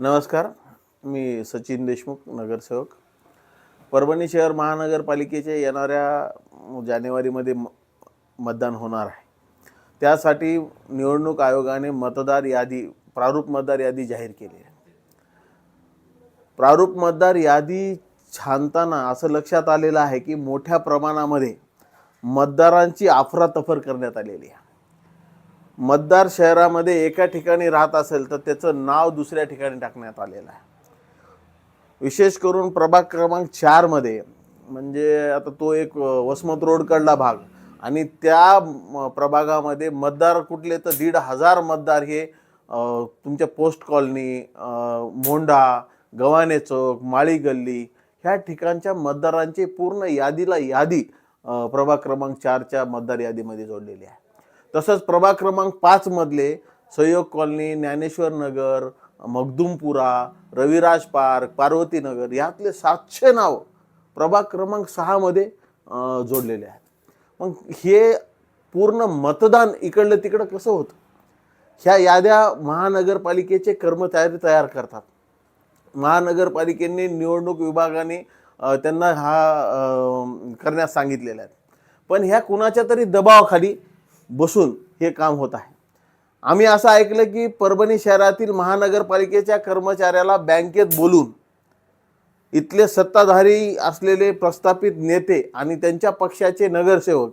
नमस्कार मी सचिन देशमुख नगरसेवक. परभणी शहर महानगरपालिकेचे येणाऱ्या जानेवारीमध्ये म मतदान होणार आहे. त्यासाठी निवडणूक आयोगाने मतदार यादी प्रारूप मतदार यादी जाहीर केली आहे. प्रारूप मतदार यादी छानताना असं लक्षात आलेलं आहे की मोठ्या प्रमाणामध्ये मतदारांची अफरातफर करण्यात आलेली आहे. मतदार शहरामध्ये एका ठिकाणी राहत असेल तर त्याचं नाव दुसऱ्या ठिकाणी टाकण्यात आलेलं आहे. विशेष करून प्रभाग क्रमांक चारमध्ये म्हणजे आता तो एक वसमत रोडकडला भाग आणि त्या प्रभागामध्ये मतदार कुठले तर दीड हजार मतदार हे तुमच्या पोस्ट कॉलनी मोंढा गव्हाणे चौक माळी गल्ली ह्या ठिकाणच्या मतदारांची पूर्ण यादीला यादी प्रभाग क्रमांक चारच्या मतदार यादीमध्ये जोडलेली आहे. तसंच प्रभाग क्रमांक पाच मधले सहयोग कॉलनी ज्ञानेश्वर नगर मगदुमपुरा रविराज पार्क पार्वती नगर यातले सातशे नाव प्रभाग क्रमांक सहामध्ये जोडलेले आहेत. मग हे पूर्ण मतदान इकडलं तिकडं कसं होतं? ह्या याद्या महानगरपालिकेचे कर्मचारी तयार करतात. महानगरपालिकेने निवडणूक विभागाने त्यांना हा करण्यास सांगितलेला आहे. पण ह्या कुणाच्या तरी दबावाखाली बसून हे काम होत आहे. आम्ही असं ऐकलं की परभणी शहरातील महानगरपालिकेच्या कर्मचाऱ्याला बँकेत बोलून इथले सत्ताधारी असलेले प्रस्थापित नेते आणि त्यांच्या पक्षाचे नगरसेवक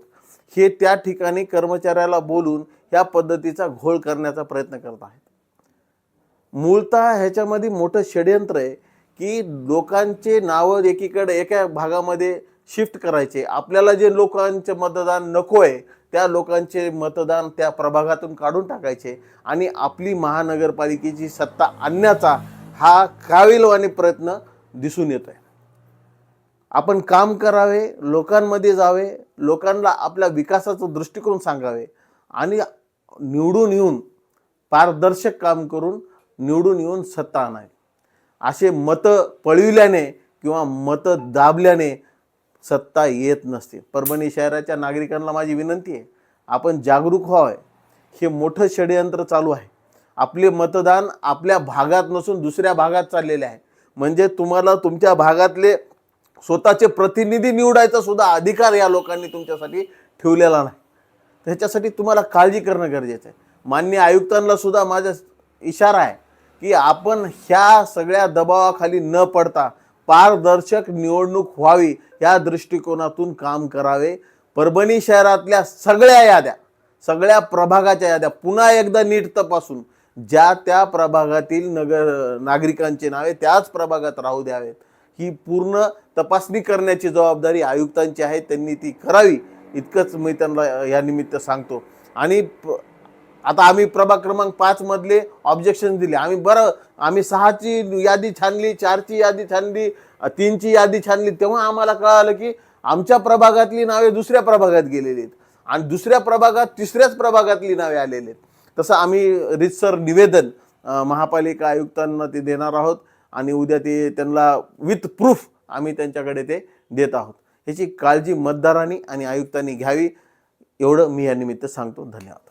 हे त्या ठिकाणी कर्मचाऱ्याला बोलून ह्या पद्धतीचा घोळ करण्याचा प्रयत्न करत आहेत. मूळतः ह्याच्यामध्ये मोठं षडयंत्र आहे की लोकांचे नावं एकीकडे एका भागामध्ये शिफ्ट करायचे. आपल्याला जे लोकांचे मतदान नको आहे त्या लोकांचे मतदान त्या प्रभागातून काढून टाकायचे. आणि आपली महानगरपालिकेची सत्ता आणण्याचा हा काविलवाणी प्रयत्न दिसून येत आहे आपण काम करावे लोकांमध्ये जावे लोकांना आपल्या विकासाचा दृष्टिकोन सांगावे आणि निवडून येऊन पारदर्शक काम करून निवडून येऊन सत्ता आणावी. असे मतं पळविल्याने किंवा मतं दाबल्याने सत्ता येत नसते. परभणी शहराच्या नागरिकांना माझी विनंती आहे आपण जागरूक व्हावं. हे मोठं षडयंत्र चालू आहे. आपले मतदान आपल्या भागात नसून दुसऱ्या भागात चाललेले आहे. म्हणजे तुम्हाला तुमच्या भागातले स्वतःचे प्रतिनिधी निवडायचा सुद्धा अधिकार या लोकांनी तुमच्यासाठी ठेवलेला नाही. त्याच्यासाठी तुम्हाला काळजी करणं गरजेचं आहे. मान्य आयुक्तांना सुद्धा माझा इशारा आहे की आपण ह्या सगळ्या दबावाखाली न पडता पारदर्शक निवडणूक व्हावी या दृष्टिकोनातून काम करावे. परभणी शहरातल्या सगळ्या याद्या सगळ्या प्रभागाच्या याद्या पुन्हा एकदा नीट तपासून ज्या त्या प्रभागातील नगर नागरिकांचे नावे त्याच प्रभागात राहू द्यावेत. ही पूर्ण तपासणी करण्याची जबाबदारी आयुक्तांची आहे त्यांनी ती करावी. इतकंच मी त्यांना या निमित्त सांगतो. आणि प- आता आम्ही प्रभाग क्रमांक पाच मधले ऑब्जेक्शन दिले. आम्ही बरं आम्ही सहाची यादी छानली चारची यादी छानली तीनची यादी छानली तेव्हा आम्हाला कळालं की आमच्या प्रभागातली नावे दुसऱ्या प्रभागात गेलेली आहेत. आणि दुसऱ्या प्रभागात तिसऱ्याच प्रभागातली नावे आलेली आहेत. तसं आम्ही रितसर निवेदन महापालिका आयुक्तांना ते देणार आहोत आणि उद्या ते त्यांना विथ प्रूफ आम्ही त्यांच्याकडे ते देत आहोत. ह्याची काळजी मतदारांनी आणि आयुक्तांनी घ्यावी. एवढं मी या निमित्त सांगतो. धन्यवाद.